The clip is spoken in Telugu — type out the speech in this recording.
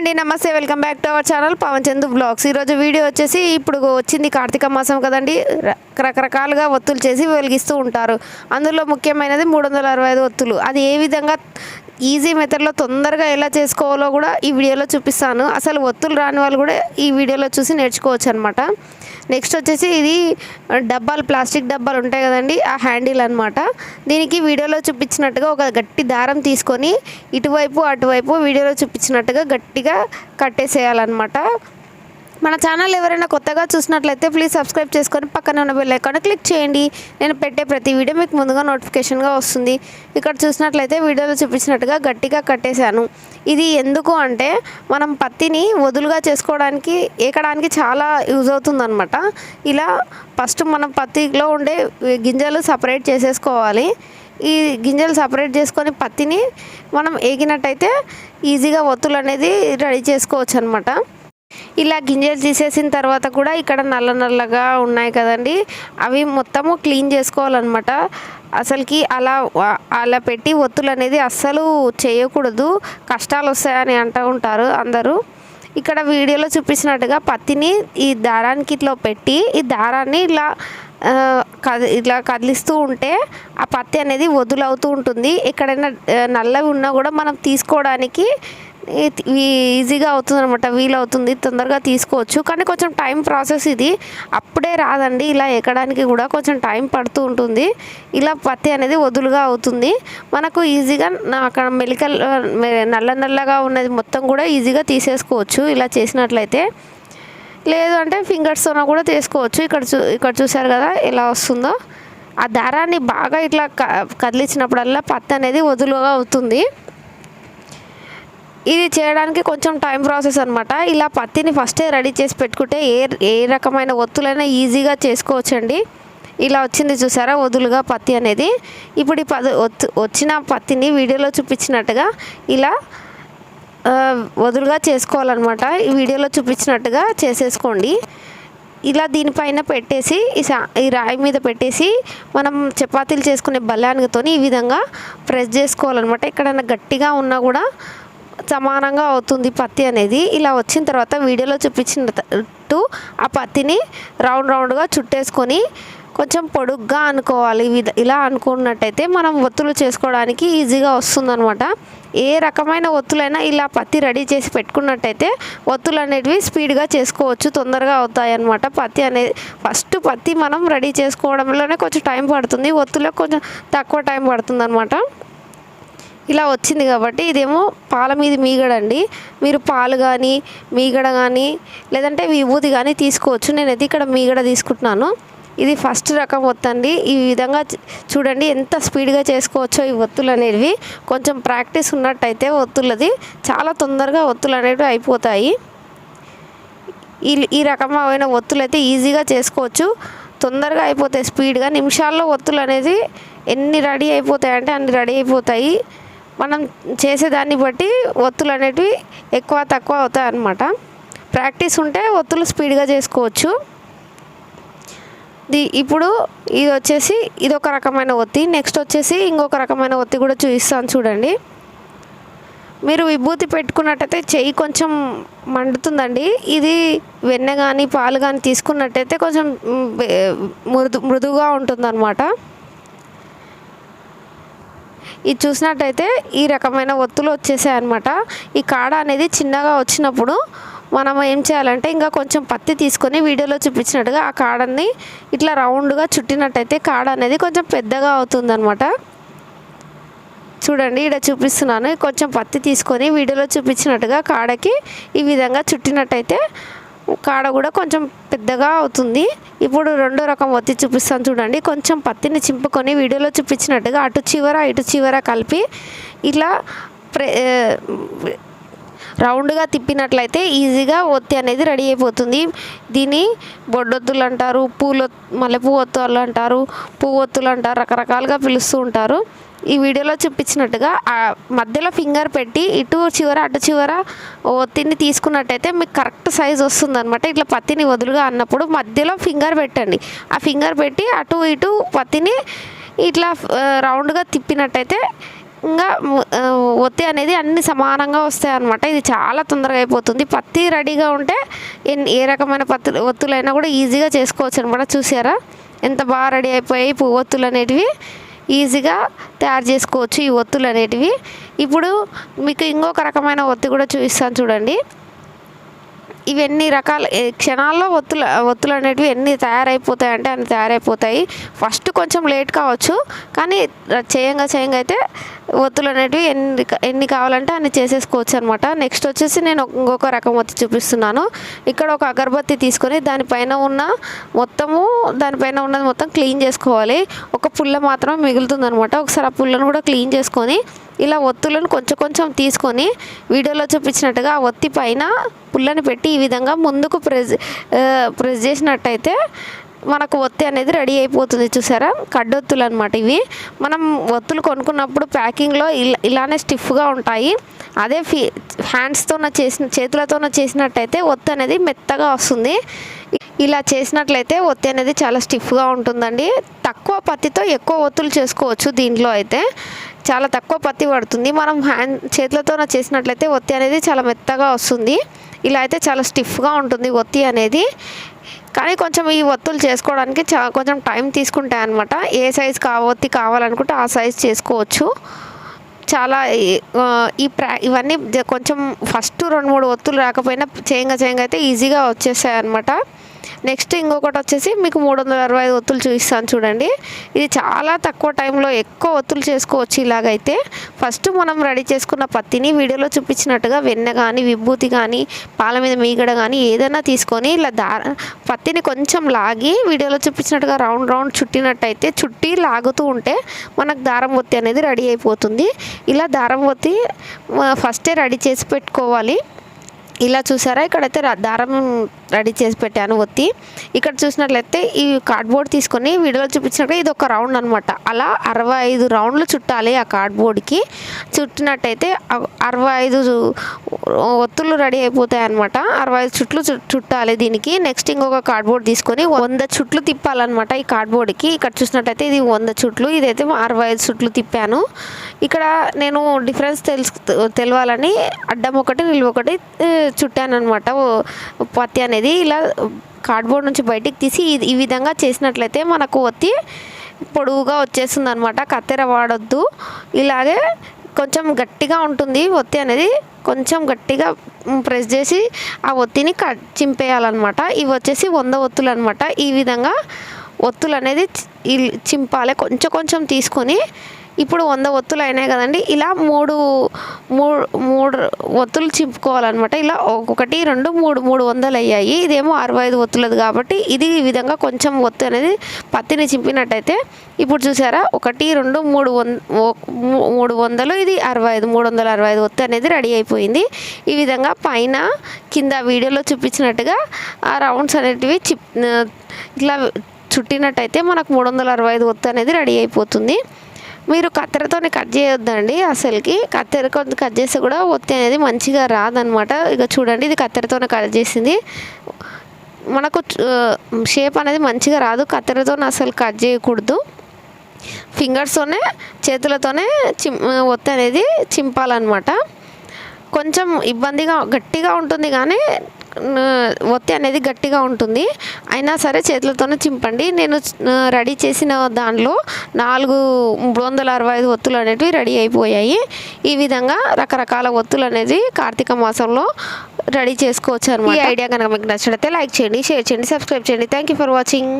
అండి నమస్తే welcome back to our channel Pawan Chandu blogs. ఈరోజు వీడియో వచ్చేసి ఇప్పుడు వచ్చింది కార్తీక మాసం కదండి. రకరకాలుగా ఒత్తులు చేసి వెలిగిస్తూ ఉంటారు. అందులో ముఖ్యమైనది మూడు వందల అరవై ఐదు ఒత్తులు. అది ఏ విధంగా ఈజీ మెథడ్లో తొందరగా ఎలా చేసుకోవాలో కూడా ఈ వీడియోలో చూపిస్తాను. అసలు ఒత్తులు రాని వాళ్ళు కూడా ఈ వీడియోలో చూసి నేర్చుకోవచ్చు అనమాట నెక్స్ట్ వచ్చేసి ఇది డబ్బాలు ప్లాస్టిక్ డబ్బాలు ఉంటాయి కదండి ఆ హ్యాండిల్ అనమాట దీనికి వీడియోలో చూపించినట్టుగా ఒక గట్టి దారం తీసుకొని ఇటువైపు అటువైపు వీడియోలో చూపించినట్టుగా గట్టిగా కట్టేసేయాలన్నమాట. మన ఛానల్ ఎవరైనా కొత్తగా చూసినట్లయితే ప్లీజ్ సబ్స్క్రైబ్ చేసుకొని పక్కన ఉన్న బెల్ ఐకాన్ క్లిక్ చేయండి. నేను పెట్టే ప్రతి వీడియో మీకు ముందుగా నోటిఫికేషన్గా వస్తుంది. ఇక్కడ చూసినట్లయితే వీడియోలో చూపించినట్టుగా గట్టిగా కట్టేశాను. ఇది ఎందుకు అంటే మనం పత్తిని వదులుగా చేసుకోవడానికి ఏకడానికి చాలా యూజ్ అవుతుందన్నమాట. ఇలా ఫస్ట్ మనం పత్తిలో ఉండే గింజలు సపరేట్ చేసేసుకోవాలి. ఈ గింజలు సపరేట్ చేసుకొని పత్తిని మనం ఏగినట్టయితే ఈజీగా ఒత్తులు అనేది రెడీ చేసుకోవచ్చు అనమాట ఇలా గింజలు తీసేసిన తర్వాత కూడా ఇక్కడ నల్ల నల్లగా ఉన్నాయి కదండి. అవి మొత్తము క్లీన్ చేసుకోవాలన్నమాట. అసలుకి అలా అలా పెట్టి ఒత్తులు అనేది అస్సలు చేయకూడదు. కష్టాలు వస్తాయని అంటూ ఉంటారు అందరూ. ఇక్కడ వీడియోలో చూపించినట్టుగా పత్తిని ఈ దారానికి ఇట్లా పెట్టి ఈ దారాన్ని ఇలా కది ఇలా కదిలిస్తూ ఉంటే ఆ పత్తి అనేది వదులవుతూ ఉంటుంది. ఎక్కడైనా నల్లవి ఉన్నా కూడా మనం తీసుకోవడానికి ఈజీగా అవుతుంది అనమాట వీలు అవుతుంది తొందరగా తీసుకోవచ్చు. కానీ కొంచెం టైం ప్రాసెస్ ఇది. అప్పుడే రాదండి ఇలా ఎక్కడానికి కూడా కొంచెం టైం పడుతూ ఉంటుంది. ఇలా పత్తి అనేది వదులుగా అవుతుంది. మనకు ఈజీగా అక్కడ మెలికల్ నల్ల నల్లగా ఉన్నది మొత్తం కూడా ఈజీగా తీసేసుకోవచ్చు ఇలా చేసినట్లయితే. లేదు అంటే ఫింగర్స్తోన కూడా తీసుకోవచ్చు. ఇక్కడ చూ ఇక్కడ చూసారు కదా ఎలా వస్తుందో. ఆ దారాన్ని బాగా ఇట్లా క కదిలించినప్పుడల్లా పత్తి అనేది వదులుగా అవుతుంది. ఇది చేయడానికి కొంచెం టైం ప్రాసెస్ అనమాట ఇలా పత్తిని ఫస్టే రెడీ చేసి పెట్టుకుంటే ఏ ఏ రకమైన ఒత్తులైనా ఈజీగా చేసుకోవచ్చండి. ఇలా వచ్చింది చూసారా వదులుగా పత్తి అనేది. ఇప్పుడు ఈ పద వచ్చిన పత్తిని వీడియోలో చూపించినట్టుగా ఇలా వదులుగా చేసుకోవాలన్నమాట. ఈ వీడియోలో చూపించినట్టుగా చేసేసుకోండి. ఇలా దీనిపైన పెట్టేసి ఈ సా ఈ రాయి మీద పెట్టేసి మనం చపాతీలు చేసుకునే బల్లానితో ఈ విధంగా ప్రెస్ చేసుకోవాలన్నమాట. ఎక్కడైనా గట్టిగా ఉన్నా కూడా సమానంగా అవుతుంది పత్తి అనేది. ఇలా వచ్చిన తర్వాత వీడియోలో చూపించినట్టు ఆ పత్తిని రౌండ్ రౌండ్గా చుట్టేసుకొని కొంచెం పొడుగ్గా అనుకోవాలి. ఇలా అనుకున్నట్టయితే మనం ఒత్తులు చేసుకోవడానికి ఈజీగా వస్తుందన్నమాట. ఏ రకమైన ఒత్తులైనా ఇలా పత్తి రెడీ చేసి పెట్టుకున్నట్టయితే ఒత్తులు అనేటివి స్పీడ్గా చేసుకోవచ్చు తొందరగా అవుతాయి అన్నమాట పత్తి అనేది ఫస్ట్ పత్తి మనం రెడీ చేసుకోవడంలోనే కొంచెం టైం పడుతుంది. ఒత్తులో కొంచెం తక్కువ టైం పడుతుంది అనమాట ఇలా వచ్చింది కాబట్టి ఇదేమో పాల మీద మీగడండి. మీరు పాలు కానీ మీగడ కానీ లేదంటే విభూతి కానీ తీసుకోవచ్చు. నేనైతే ఇక్కడ మీగడ తీసుకుంటున్నాను. ఇది ఫస్ట్ రకం ఒత్తండి. ఈ విధంగా చూడండి ఎంత స్పీడ్గా చేసుకోవచ్చో ఈ ఒత్తులు అనేవి. కొంచెం ప్రాక్టీస్ ఉన్నట్టయితే ఒత్తులది. చాలా తొందరగా ఒత్తులు అనేవి అయిపోతాయి. ఈ ఈ రకమైన ఒత్తులు అయితే ఈజీగా చేసుకోవచ్చు. తొందరగా అయిపోతాయి. స్పీడ్గా నిమిషాల్లో ఒత్తులు అనేది ఎన్ని రెడీ అయిపోతాయి అంటే అన్ని రెడీ అయిపోతాయి. మనం చేసేదాన్ని బట్టి ఒత్తులు అనేటివి ఎక్కువ తక్కువ అవుతాయి అన్నమాట ప్రాక్టీస్ ఉంటే ఒత్తులు స్పీడ్గా చేసుకోవచ్చు. ది ఇప్పుడు ఇది వచ్చేసి ఇది ఒక రకమైన ఒత్తి. నెక్స్ట్ వచ్చేసి ఇంకొక రకమైన ఒత్తి కూడా చూపిస్తాను చూడండి. మీరు విభూతి పెట్టుకున్నట్టయితే చెయ్యి కొంచెం మండుతుందండి. ఇది వెన్నె కానీ పాలు కానీ తీసుకున్నట్టయితే కొంచెం మృదు మృదువుగా ఉంటుందన్నమాట. ఇది చూసినట్టయితే ఈ రకమైన ఒత్తులు వచ్చేసాయి అనమాట ఈ కాడ అనేది చిన్నగా వచ్చినప్పుడు మనం ఏం చేయాలంటే ఇంకా కొంచెం పత్తి తీసుకొని వీడియోలో చూపించినట్టుగా ఆ కాడని ఇట్లా రౌండ్గా చుట్టినట్టయితే కాడ అనేది కొంచెం పెద్దగా అవుతుందన్నమాట. చూడండి ఇక్కడ చూపిస్తున్నాను. కొంచెం పత్తి తీసుకొని వీడియోలో చూపించినట్టుగా కాడకి ఈ విధంగా చుట్టినట్టయితే కాడ కూడా కొంచెం పెద్దగా అవుతుంది. ఇప్పుడు రెండో రకం ఒత్తి చూపిస్తాను చూడండి. కొంచెం పత్తిని చింపుకొని వీడియోలో చూపించినట్టుగా అటు చివర ఇటు చివర కలిపి ఇలా ప్రే రౌండ్గా తిప్పినట్లయితే ఈజీగా ఒత్తి అనేది రెడీ అయిపోతుంది. దీన్ని బొడ్డొత్తులు అంటారు పూల మల్లెపూ ఒత్తులు అంటారు పువ్వు ఒత్తులు అంటారు రకరకాలుగా పిలుస్తూ ఉంటారు. ఈ వీడియోలో చూపించినట్టుగా మధ్యలో ఫింగర్ పెట్టి ఇటు చివర అటు చివర ఒత్తిని తీసుకున్నట్టయితే మీకు కరెక్ట్ సైజ్ వస్తుంది అనమాట ఇట్లా పత్తిని వదులుగా అన్నప్పుడు మధ్యలో ఫింగర్ పెట్టండి. ఆ ఫింగర్ పెట్టి అటు ఇటు పత్తిని ఇట్లా రౌండ్గా తిప్పినట్టయితే ఇంకా ఒత్తి అనేది అన్ని సమానంగా వస్తాయి అన్నమాట ఇది చాలా తొందరగా అయిపోతుంది. పత్తి రెడీగా ఉంటే ఏ రకమైన పత్తి ఒత్తులైనా కూడా ఈజీగా చేసుకోవచ్చు అనమాట చూసారా? ఎంత బాగా రెడీ అయిపోయాయి పువ్వు ఒత్తులు అనేటివి. ఈజీగా తయారు చేసుకోవచ్చు ఈ ఒత్తులు అనేటివి. ఇప్పుడు మీకు ఇంకొక రకమైన ఒత్తి కూడా చూపిస్తాను చూడండి. ఇవి ఎన్ని రకాల ఏ క్షణాల్లో ఒత్తులు ఒత్తులు అనేటివి ఎన్ని తయారైపోతాయి అంటే అన్ని తయారైపోతాయి. ఫస్ట్ కొంచెం లేట్ కావచ్చు కానీ చేయంగా చేయంగా అయితే ఒత్తులు అనేటివి ఎన్ని ఎన్ని కావాలంటే అన్ని చేసేసుకోవచ్చు అనమాట నెక్స్ట్ వచ్చేసి నేను ఇంకొక రకం ఒత్తి చూపిస్తున్నాను. ఇక్కడ ఒక అగరబత్తి తీసుకొని దానిపైన ఉన్న మొత్తము దానిపైన ఉన్నది మొత్తం క్లీన్ చేసుకోవాలి. ఒక పుల్ల మాత్రం మిగులుతుంది అనమాట ఒకసారి ఆ పుల్లను కూడా క్లీన్ చేసుకొని ఇలా ఒత్తులను కొంచెం కొంచెం తీసుకొని వీడియోలో చూపించినట్టుగా ఆ ఒత్తి పైన పుల్లని పెట్టి ఈ విధంగా ముందుకు ప్రెస్ ప్రెస్ చేసినట్టయితే మనకు ఒత్తి అనేది రెడీ అయిపోతుంది చూసారా? కడ్డొత్తులు అనమాట ఇవి. మనం ఒత్తులు కొనుక్కున్నప్పుడు ప్యాకింగ్లో ఇలా ఇలానే స్టిఫ్గా ఉంటాయి. అదే ఫీ హ్యాండ్స్తోన చేసిన చేతులతోన చేసినట్టయితే ఒత్తి అనేది మెత్తగా వస్తుంది. ఇలా చేసినట్లయితే ఒత్తి అనేది చాలా స్టిఫ్గా ఉంటుందండి. తక్కువ పత్తితో ఎక్కువ ఒత్తులు చేసుకోవచ్చు దీంట్లో అయితే. చాలా తక్కువ పత్తి పడుతుంది. మనం హ్యాండ్ చేతులతోన చేసినట్లయితే ఒత్తి అనేది చాలా మెత్తగా వస్తుంది. ఇలా అయితే చాలా స్టిఫ్గా ఉంటుంది ఒత్తి అనేది. కానీ కొంచెం ఈ ఒత్తులు చేసుకోవడానికి చా కొంచెం టైం తీసుకుంటాయి అనమాట ఏ సైజ్ కావొత్తి కావాలనుకుంటే ఆ సైజ్ చేసుకోవచ్చు. చాలా ఈ- ప్రా ఇవన్నీ కొంచెం ఫస్ట్ రెండు మూడు ఒత్తులు రాకపోయినా చేయంగా చేయంగా అయితే ఈజీగా వచ్చేసాయి అనమాట నెక్స్ట్ ఇంకొకటి వచ్చేసి మీకు మూడు వందల అరవై ఐదు ఒత్తులు చూపిస్తాను చూడండి. ఇది చాలా తక్కువ టైంలో ఎక్కువ ఒత్తులు చేసుకోవచ్చు ఇలాగైతే. ఫస్ట్ మనం రెడీ చేసుకున్న పత్తిని వీడియోలో చూపించినట్టుగా వెన్న కానీ విభూతి కానీ పాల మీద మీగడ కానీ ఏదైనా తీసుకొని ఇలా దా పత్తిని కొంచెం లాగి వీడియోలో చూపించినట్టుగా రౌండ్ రౌండ్ చుట్టినట్టయితే చుట్టి లాగుతూ ఉంటే మనకు దారం ఒత్తి అనేది రెడీ అయిపోతుంది. ఇలా దారం ఒత్తి ఫస్టే రెడీ చేసి పెట్టుకోవాలి. ఇలా చూసారా? ఇక్కడైతే దారం రెడీ చేసి పెట్టాను ఒత్తి. ఇక్కడ చూసినట్లయితే ఈ కార్డ్బోర్డ్ తీసుకొని వీడియోలో చూపించినట్టు ఇది ఒక రౌండ్ అనమాట అలా అరవై ఐదు రౌండ్లు చుట్టాలి ఆ కార్డ్బోర్డ్కి. చుట్టినట్టయితే అరవై ఐదు ఒత్తులు రెడీ అయిపోతాయి అనమాట అరవై ఐదు చుట్లు చు- చుట్టాలి దీనికి. నెక్స్ట్ ఇంకొక కార్డ్బోర్డ్ తీసుకొని వంద చుట్లు తిప్పాలన్నమాట ఈ కార్డ్బోర్డ్కి. ఇక్కడ చూసినట్టయితే ఇది వంద చుట్లు ఇదైతే అరవై ఐదు చుట్లు తిప్పాను. ఇక్కడ నేను డిఫరెన్స్ తెలుసు తెలవాలని అడ్డం ఒకటి నిలువ ఒకటి చుట్టాను అనమాట పత్తి అనేది ఇలా కార్డ్బోర్డ్ నుంచి బయటికి తీసి ఈ- విధంగా చేసినట్లయితే మనకు ఒత్తి పొడవుగా వచ్చేస్తుంది అనమాట కత్తెర వాడొద్దు. ఇలాగే కొంచెం గట్టిగా ఉంటుంది ఒత్తి అనేది. కొంచెం గట్టిగా ప్రెస్ చేసి ఆ ఒత్తిని కట్ చింపేయాలన్నమాట. ఇవి వచ్చేసి వంద ఒత్తులు అనమాట ఈ విధంగా ఒత్తులు అనేది చింపాలి. కొంచెం కొంచెం తీసుకొని ఇప్పుడు వంద ఒత్తులు అయినాయి కదండి. ఇలా మూడు మూడు మూడు ఒత్తులు చింపుకోవాలన్నమాట. ఇలా ఒకటి రెండు మూడు మూడు వందలు అయ్యాయి. ఇదేమో అరవై ఐదు ఒత్తులది కాబట్టి ఇది ఈ విధంగా కొంచెం ఒత్తు అనేది పత్తిని చింపినట్టయితే ఇప్పుడు చూసారా? ఒకటి రెండు మూడు వంద మూడు వందలు ఇది అరవై ఐదు మూడు వందల అరవై ఐదు ఒత్తు అనేది రెడీ అయిపోయింది. ఈ విధంగా పైన కింద వీడియోలో చూపించినట్టుగా ఆ రౌండ్స్ అనేటివి చిప్ ఇట్లా చుట్టినట్టయితే మనకు మూడు వందల అరవై ఐదు ఒత్తు అనేది రెడీ అయిపోతుంది. మీరు కత్తెరతోనే కట్ చేయొద్దండి అసలుకి. కత్తెరతో కట్ చేస్తే కూడా ఒత్తి అనేది మంచిగా రాదనమాట. ఇక చూడండి ఇది కత్తెరతోనే కట్ చేసింది. మనకు షేప్ అనేది మంచిగా రాదు. కత్తెరతో అసలు కట్ చేయకూడదు. ఫింగర్స్తోనే చేతులతోనే చిం ఒత్తి అనేది చింపాలన్నమాట. కొంచెం ఇబ్బందిగా గట్టిగా ఉంటుంది కానీ ఒత్తి అనేది గట్టిగా ఉంటుంది. అయినా సరే చేతులతోనే చింపండి. నేను రెడీ చేసిన దానిలో నాలుగు మూడు వందల అరవై ఐదు ఒత్తులు అనేటివి రెడీ అయిపోయాయి. ఈ విధంగా రకరకాల ఒత్తులు అనేది కార్తీక మాసంలో రెడీ చేసుకోవచ్చు అనమాట ఐడియా కనుక మీకు నచ్చినట్లయితే లైక్ చేయండి షేర్ చేయండి సబ్స్క్రైబ్ చేయండి. Thank you for watching